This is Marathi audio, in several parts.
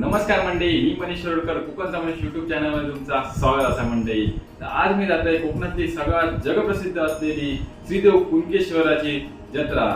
नमस्कार मंडळी मी मनीष रोडकर कोकणचा मनीष युट्यूब चॅनलमध्ये तुमचा स्वागत असा मंडळी. तर आज मी जातोय कोकणातली सगळ्यात जगप्रसिद्ध असलेली श्रीदेव कुणकेश्वराची जत्रा.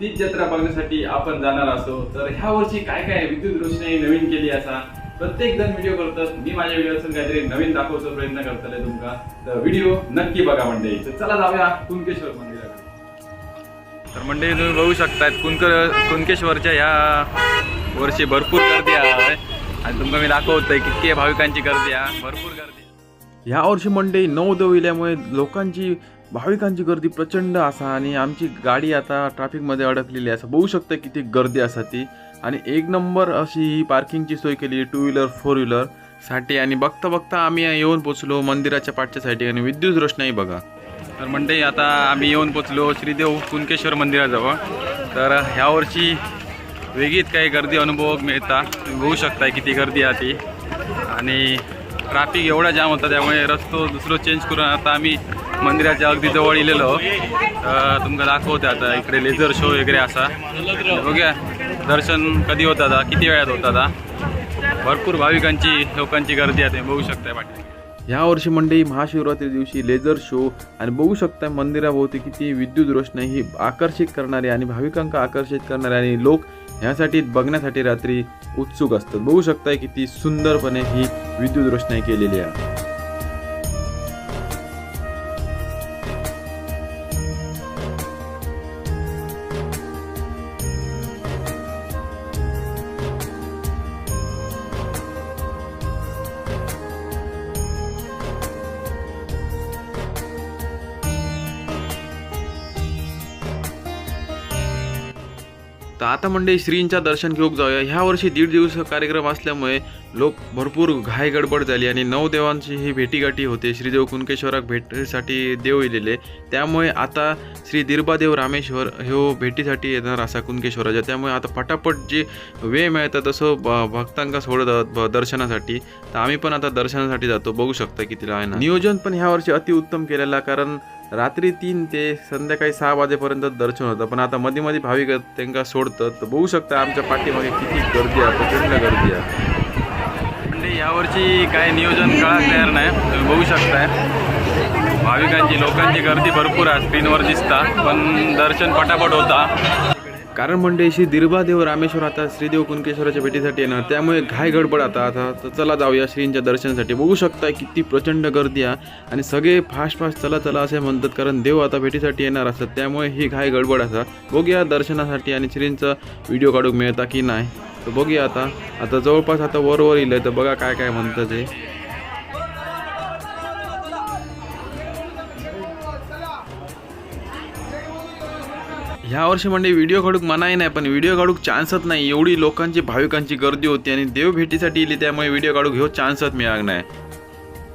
तीच जत्रा बघण्यासाठी आपण जाणार असतो. तर ह्या वर्षी काय काय विद्युत रोषणाई नवीन केली असा प्रत्येक जण व्हिडिओ करतात. मी माझ्या व्हिडिओतून काहीतरी नवीन दाखवचा प्रयत्न करतले तुमका तर व्हिडिओ नक्की बघा मंडळी. तर चला जाऊया कुणकेश्वर मंदिराकडे. तर मंडळी तुम्ही बघू शकतात कुणकर कुणकेश्वरच्या ह्या वर्षी भरपूर गर्दी आहे. आणि तुमका मी दाखवतोय किती भाविकांची गर्दी आहे भरपूर गर्दी ह्या वर्षी मंडई नऊ दविल्यामुळे लोकांची भाविकांची गर्दी प्रचंड असा आणि आमची गाडी आता ट्रॅफिकमध्ये अडकलेली असा बघू शकता किती गर्दी असा ती. आणि एक नंबर अशी ही पार्किंगची सोय केली टू व्हीलर फोर व्हीलरसाठी. आणि बघता बघता आम्ही येऊन पोचलो मंदिराच्या पाठच्या साठी आणि विद्युत रोषणाई बघा. तर मंडळी आता आम्ही येऊन पोचलो श्रीदेव कुणकेश्वर मंदिराजवळ. तर ह्या वर्षी वेगळीच काही गर्दी अनुभव मिळता. तुम्ही बघू शकता किती गर्दी आहे ती. आणि ट्रॅफिक एवढा जाम होता त्यामुळे रस्तो दुसरं चेंज करून आता आम्ही मंदिराच्या अगदी जवळ इलेलो तर दाखवते आता इकडे लेझर शो वगैरे असा. बघूया दर्शन कधी होता आता किती वेळात होता आता. भरपूर भाविकांची लोकांची गर्दी आहे तुम्ही बघू शकता पाठी ह्या वर्षी मंडळी महाशिवरात्री दिवशी लेझर शो आणि बघू शकता मंदिराभोवती किती विद्युत रोषणाई ही आकर्षित करणारी आणि भाविकांका आकर्षित करणारी आणि लोक ह्यासाठी बघण्यासाठी रात्री उत्सुक असतात. बघू शकताय किती सुंदरपणे ही विद्युत रोषणाई केलेली आहे. तर आता मंडळी श्रींच्या दर्शन घेऊक जाऊया. ह्या वर्षी दीड दिवस कार्यक्रम असल्यामुळे लोक भरपूर घाय गडबड झाली आणि नऊ देवांची ही भेटीगाठी होते. श्रीदेव कुणकेश्वराक भेटीसाठी देव येलेले त्यामुळे आता श्री दिर्बादेव रामेश्वर ह्यो भेटीसाठी येणार असा कुणकेश्वराच्या. त्यामुळे आता पटापट जे वेळ मिळतं तसं ब- भक्तांका सोडत ब- दर्शनासाठी. तर आम्ही पण आता दर्शनासाठी जातो. बघू शकता किती आहे ना. नियोजन पण ह्या वर्षी अतिउत्तम केलेला कारण रात्री तीन ते संध्याकाळी सहा वाजेपर्यंत दर्शन होतं. पण आता मध्ये मध्ये भाविक त्यांना सोडतात. तर बघू शकता आमच्या पाठीमागे किती गर्दी आहे प्रचंड गर्दी आहे. यावरची काही काय नियोजन कळा तयार नाही. तुम्ही बघू शकताय. भाविकांची लोकांची गर्दी भरपूर आहे. स्क्रीनवर दिसता पण दर्शन पटापट होता. कारण म्हणजे श्री दिर्बादेव रामेश्वर आता श्रीदेव कुणकेश्वराच्या भेटीसाठी येणार. त्यामुळे घाय गडबड आता. आता तर चला जाऊया श्रींच्या दर्शनासाठी. बघू शकता किती प्रचंड गर्दी आहे. आणि सगळे फास्ट फास्ट चला चला असे म्हणतात कारण देव आता भेटीसाठी येणार असतात. त्यामुळे ही घाय गडबड असा बघूया दर्शनासाठी आणि श्रींचा व्हिडिओ काढूक मिळता की नाही. तर बघूया आता. आता जवळपास आता वर वर येईल तर बघा काय काय म्हणतात ते. ह्या वर्षी म्हणजे व्हिडिओ काढूक मनाही नाही पण व्हिडिओ काढूक चान्सच नाही. एवढी लोकांची भाविकांची गर्दी होती आणि देव भेटीसाठी येली त्यामुळे व्हिडिओ काढूक ह्यो चान्सच मिळाला नाही.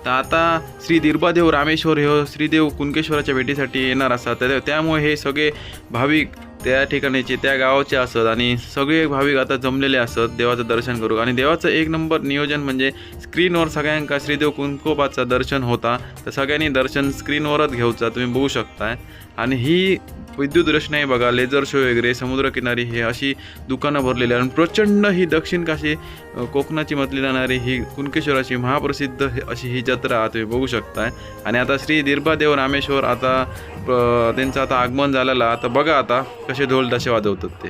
तर आता श्री दिर्बादेव रामेश्वर ह्यो श्रीदेव कुणकेश्वराच्या भेटीसाठी येणार असतात तर त्यामुळे हे सगळे भाविक त्या ठिकाणीचे त्या गावाचे असत आणि सगळे भाविक आता जमलेले असत देवाचं दर्शन करू. आणि देवाचं एक नंबर नियोजन म्हणजे स्क्रीनवर सगळ्यांका श्रीदेव कुंकोबाचं दर्शन होता. तर सगळ्यांनी दर्शन स्क्रीनवरच घेऊचा तुम्ही बघू शकताय. आणि ही विद्युत रचनाही बघा लेझर शो वगैरे समुद्रकिनारी हे अशी दुकानं भरलेली आहे आणि प्रचंड ही दक्षिण काशी कोकणाची म्हटली जाणारी ही कुणकेश्वराची महाप्रसिद्ध अशी ही जत्रा तुम्ही बघू शकताय. आणि आता श्री दीर्भादेव रामेश्वर आता त्यांचं आता आगमन झालेलं आता बघा आता कसे ढोल तसे वाजवतात ते.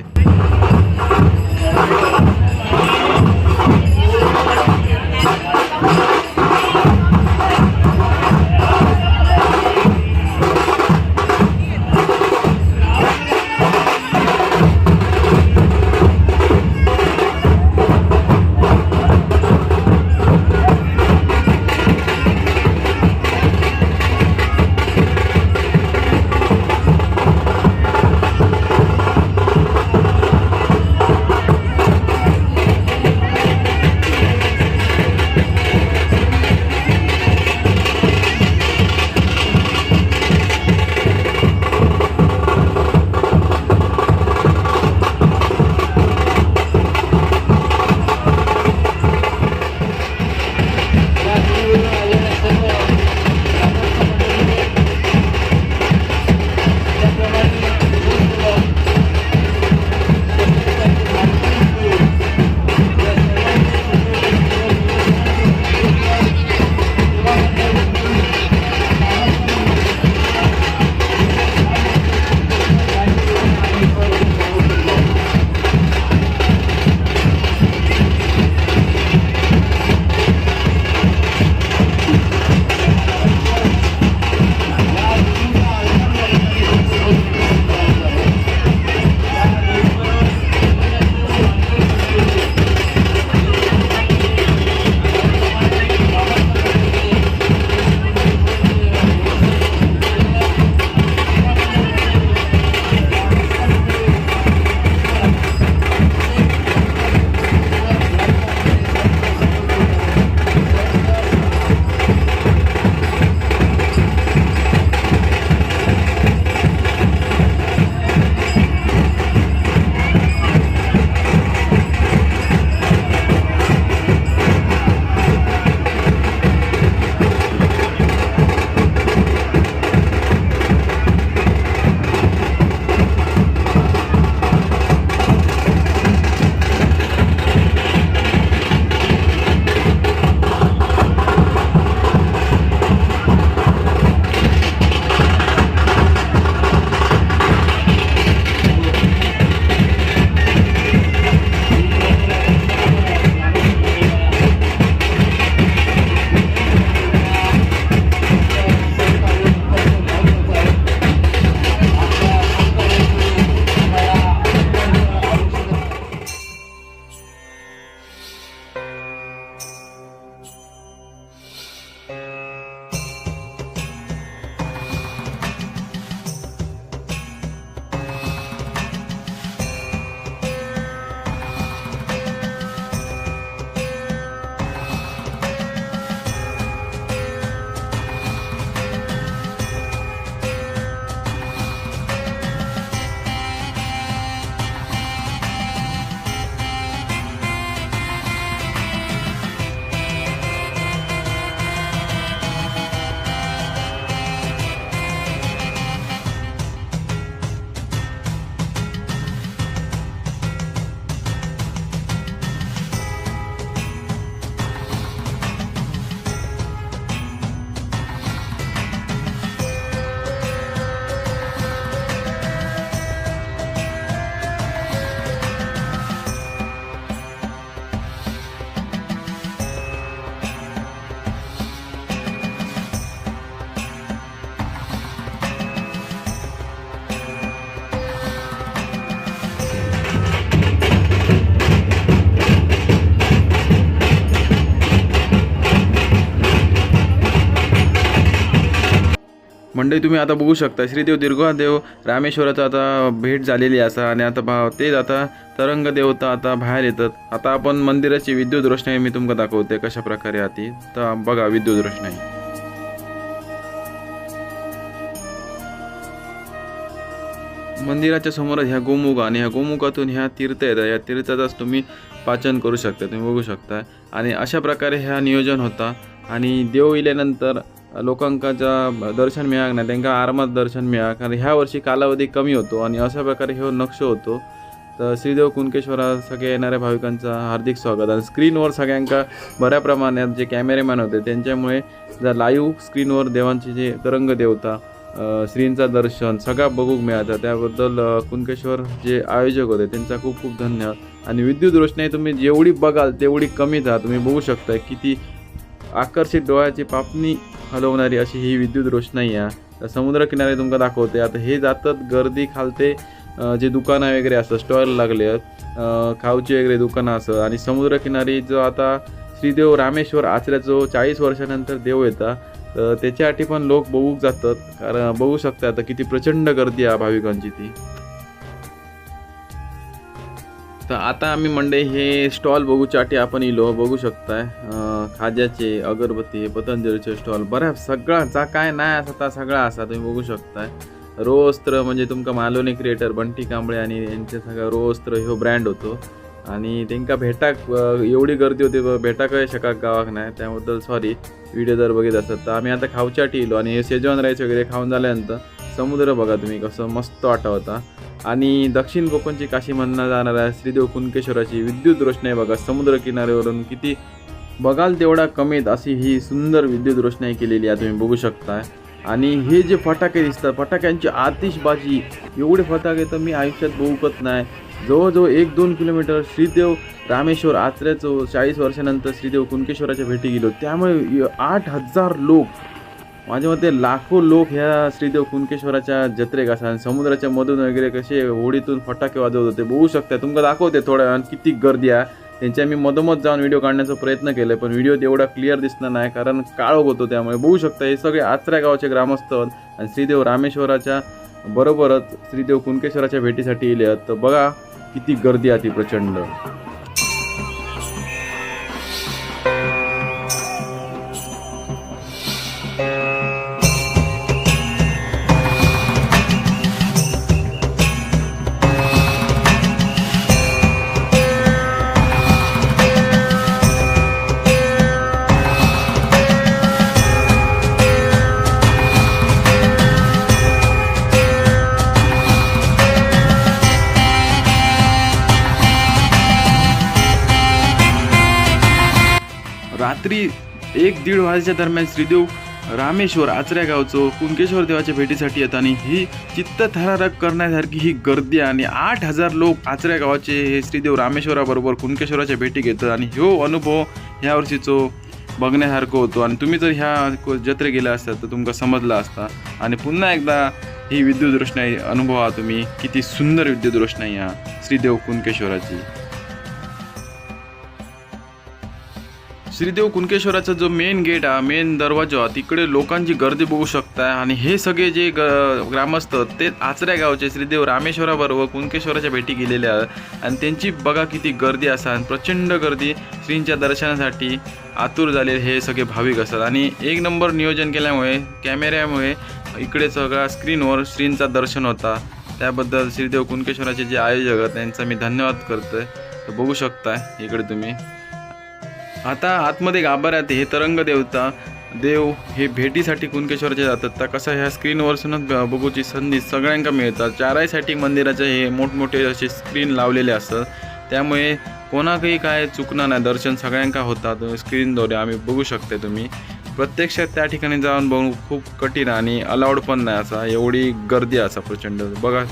मंडळी तुम्ही आता बघू शकता. श्रीदेव दिर्घा देव रामेश्वराचा आता भेट झालेली असा. आणि आता भाव तेच आता तरंग देवता आता बाहेर येतात. आता आपण मंदिराची विद्युत रोषणाई मी तुमका दाखवते कशा प्रकारे आती तर बघा विद्युत रोषणाई मंदिराच्या समोर ह्या गोमुख आणि ह्या गोमुखातून ह्या तीर्थ येतात. या तीर्थाचाच तुम्ही पाचन करू शकता तुम्ही बघू शकता. आणि अशा प्रकारे ह्या नियोजन होता. आणि देव इल्यानंतर लोकांकाच्या दर्शन मिळाक नाही त्यांना आरामात दर्शन मिळाक कारण ह्या वर्षी कालावधी कमी होतो आणि अशा प्रकारे ह्यो नक्ष होतो. तर श्रीदेव कुणकेश्वरा सगळ्या येणाऱ्या भाविकांचं हार्दिक स्वागत. आणि स्क्रीनवर सगळ्यांका बऱ्या प्रमाणात जे कॅमेरेमॅन होते त्यांच्यामुळे जर लाईव्ह स्क्रीनवर देवांची जे तरंग देवता श्रींचा दर्शन सगळा बघूक मिळालं त्याबद्दल कुणकेश्वर जे आयोजक होते त्यांचा खूप खूप धन्यवाद. आणि विद्युत रोषणाई तुम्ही जेवढी बघाल तेवढी कमीच जा. तुम्ही बघू शकता किती आकर्षित डोळ्याची पापणी हलवणारी अशी ही विद्युत रोषणाई आहे. तर समुद्रकिनारे तुमका दाखवते. आता हे जातात गर्दी खालते जे दुकानं वगैरे असतात स्टॉल लागले आहेत खावची वगैरे दुकानं असत आणि समुद्रकिनारी जो आता श्रीदेव रामेश्वर आचऱ्याचो चाळीस वर्षानंतर देव येता तर त्याच्यासाठी पण लोक बघूक जातात. कारण बघू शकतात आता किती प्रचंड गर्दी आहे भाविकांची ती. तर आता आम्ही मंडई हे स्टॉल बघूच्यासाठी आपण इलो बघू शकताय. खाज्याचे अगरबत्ती पतंजलीचे स्टॉल बऱ्याच सगळा जा काय नाही असा ता सगळा असा तुम्ही बघू शकताय. रोस्त्र म्हणजे तुमका मालोनी क्रिएटर बंटी कांबळे आणि यांचे सगळं रोस्त्र ह्यो ब्रँड होतो. आणि त्यांका भेटाक एवढी गर्दी होती ब- भेटाक शकाक गावाक नाही. त्याबद्दल सॉरी व्हिडिओ जर बघित असत तर आम्ही आता खावच्यासाठी इलो आणि हे सेजवान राईस वगैरे खाऊन झाल्यानंतर समुद्र बघा तुम्ही कसं मस्त वाटा होता. आणि दक्षिण कोकणची काशी म्हणणं जाणाऱ्या श्रीदेव कुणकेश्वराची विद्युत रोषणाई बघा समुद्र किनाऱ्यावरून किती बघाल तेवढा कमीत अशी ही सुंदर विद्युत रोषणाई केलेली आहे तुम्ही बघू शकता आणि हे जे फटाके दिसतात फटाक्यांची आतिषबाजी एवढे फटाके तर मी आयुष्यात बघूकत नाही. जवळजवळ एक दोन किलोमीटर श्रीदेव रामेश्वर आचऱ्याचं चाळीस वर्षानंतर श्रीदेव कुणकेश्वराच्या भेटी गेलो. त्यामुळे आठ हजार लोक माझ्या मते लाखो लोक ह्या श्रीदेव कुणकेश्वराच्या जत्रेक असा आणि समुद्राच्या मधून वगैरे कसे होडीतून फटाके वाजवत होते बघू शकता. तुमका दाखवते थोड्या वेळानं किती गर्दी आहे. त्यांच्या मी मधोमध जाऊन व्हिडिओ काढण्याचा प्रयत्न केला पण व्हिडिओ तेवढा क्लिअर दिसणार नाही कारण काळोख होतो त्यामुळे. बघू शकता हे सगळे आचऱ्या गावाचे ग्रामस्थ आणि श्रीदेव रामेश्वराच्या बरोबरच श्रीदेव कुणकेश्वराच्या भेटीसाठी येले आहेत तर बघा किती गर्दी आहे ती प्रचंड. एक दीड वाजेच्या दरम्यान श्रीदेव रामेश्वर आचऱ्या गावचं कुणकेश्वर देवाच्या भेटीसाठी येताना आणि ही चित्तथरारक करण्यासारखी ही गर्दी आणि आठ हजार लोक आचऱ्या गावाचे हे श्रीदेव रामेश्वराबरोबर कुणकेश्वराच्या भेटी घेतात आणि ह्यो अनुभव ह्या वर्षीचो बघण्यासारखं होतो. आणि तुम्ही जर ह्या जत्रे गेल्या असतात तर तुमका समजला असता. आणि पुन्हा एकदा ही विद्युत रोषणाई अनुभवा तुम्ही. किती सुंदर विद्युत रोषणाई हा श्रीदेव कुणकेश्वराची श्रीदेव कुणकेश्वराचा जो मेन गेट हा मेन दरवाजा हा, तिकडे लोकांची गर्दी बघू शकताय. आणि हे सगळे जे ग ग्रामस्थ ते आचऱ्या गावचे श्रीदेव रामेश्वराबरोबर कुणकेश्वराच्या भेटी गेलेल्या आहेत. आणि त्यांची बघा किती गर्दी असा आणि प्रचंड गर्दी श्रींच्या दर्शनासाठी आतुर झालेले हे सगळे भाविक असतात. आणि एक नंबर नियोजन केल्यामुळे कॅमेऱ्यामुळे इकडे सगळ्या स्क्रीनवर श्रींचा दर्शन होता. त्याबद्दल श्रीदेव कुणकेश्वराचे जे आयोजक आहेत त्यांचा मी धन्यवाद करतोय. तर बघू शकताय इकडे तुम्ही. आता आतमध्ये गाभाऱ्यात हे तरंग देवता देव हे भेटीसाठी कुणकेश्वरचे जातात. तर कसं ह्या स्क्रीनवरसूनच ब- बघूची संधी सगळ्यांका मिळतात. चारायसाठी मंदिराचे हे मोठमोठे असे स्क्रीन लावलेले असतात. त्यामुळे कोणाकही काय चुकणार नाही दर्शन सगळ्यांका होतात. स्क्रीनद्वारे आम्ही बघू शकते तुम्ही. प्रत्यक्षात त्या ठिकाणी जाऊन बघू खूप कठीण आणि अलाउड पण नाही असा एवढी गर्दी असा प्रचंड. बघा.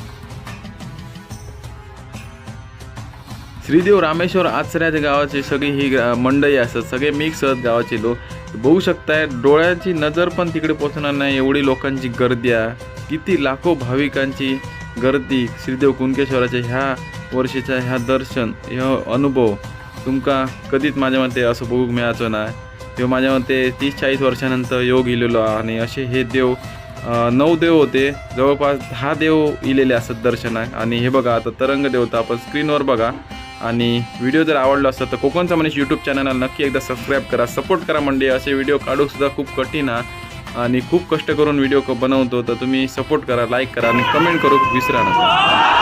श्रीदेव रामेश्वर आचऱ्याच्या गावाची सगळी ही गा- मंडळी असतात. सगळे मिक्स आहेत गावाचे लोक. बघू शकताय डोळ्याची नजर पण तिकडे पोचणार नाही. एवढी लोकांची गर्दी आहे. किती लाखो भाविकांची गर्दी श्रीदेव कुणकेश्वराच्या ह्या वर्षीच्या ह्या दर्शन ह्यो अनुभव तुमका कधीच माझ्या मते असं बघूक मिळायचं ना ह्यो माझ्या मते तीस चाळीस वर्षानंतर योग इलेलो आणि असे हे देव नऊ देव होते. जवळपास दहा देव इलेले असतात दर्शनाक आणि हे बघा आता तरंग देवता आपण स्क्रीनवर बघा. आणि व्हिडिओ जर आवडला असता तर कोकणचा मनीष यूट्यूब चॅनलला नक्की एकदा सबस्क्राईब करा. सपोर्ट करा म्हणजे असे व्हिडिओ काढूसुद्धा खूप कठीण आहे आणि खूप कष्ट करून व्हिडिओ बनवतो. तर तुम्ही सपोर्ट करा लाईक करा आणि कमेंट करू विसरा नका.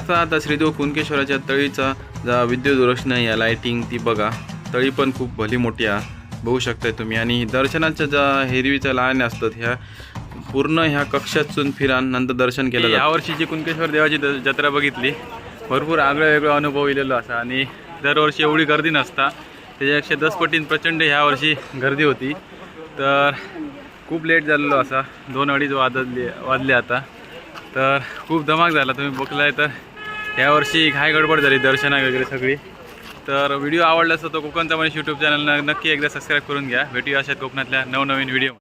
जाता आता श्रीदेव कुणकेश्वराच्या तळीचा जा विद्युत रोषणाई या लाईटिंग ती बघा. तळी पण खूप भली मोठी आहे. बघू शकताय तुम्ही. आणि दर्शनाच्या ज्या हिरवीच्या लाईन असतात ह्या पूर्ण ह्या कक्षातून फिरान नंतर दर्शन केलं यावर्षीची कुणकेश्वर देवाची जत्रा बघितली भरपूर आगळं वेगळं अनुभव इलेलो असा. आणि दरवर्षी एवढी गर्दी नसता. त्याच्यापेक्षा दस पटीन प्रचंड ह्या वर्षी गर्दी होती. तर खूप लेट झालेलो असा. दोन अडीच वाजले वाजले आता. तर खूप धमाक झाला. तुम्ही बघलाय तर यावर्षी घाय गडबड झाली दर्शना वगैरे सगळी. तर व्हिडिओ आवडला असतो तो कोकणचा मनीष यूट्यूब चॅनलला नक्की एकदा सबस्क्राईब करून घ्या. भेटूया अशात कोकणातल्या नवनवीन व्हिडिओ